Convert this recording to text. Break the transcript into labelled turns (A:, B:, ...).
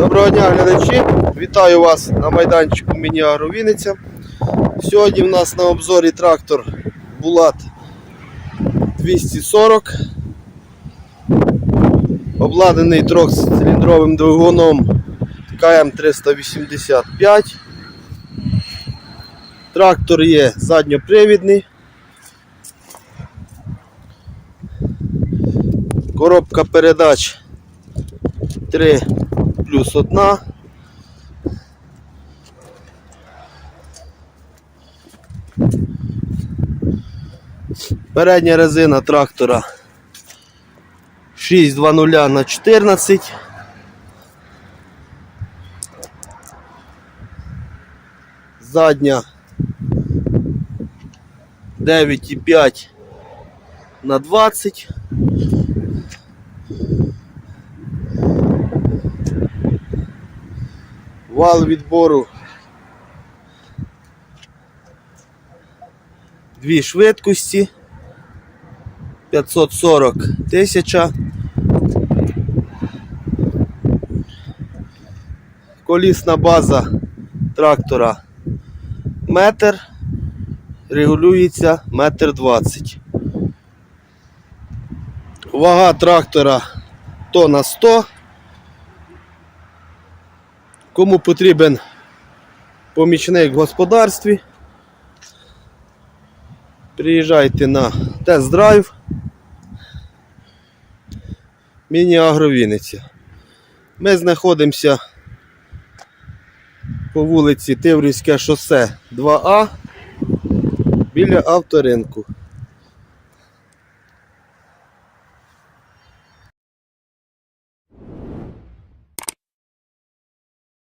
A: Доброго дня, глядачі! Вітаю вас на майданчику Міні-Агро Вінниця. Сьогодні в нас на обзорі трактор Булат 240. Обладнаний трьохциліндровим двигуном КМ385. Трактор є задньопривідний. Коробка передач 3 плюс 1. Передня резина трактора 620 на 14. Задня 9,5 на 20. Вал відбору. Дві швидкості. 540 тисяча. Колісна база трактора метр. Регулюється метр двадцять. Вага трактора тонна 100. Кому потрібен помічник в господарстві, приїжджайте на тест-драйв. Міні-Агро Вінниця. Ми знаходимося по вулиці Тиврівське шосе 2А біля авторинку.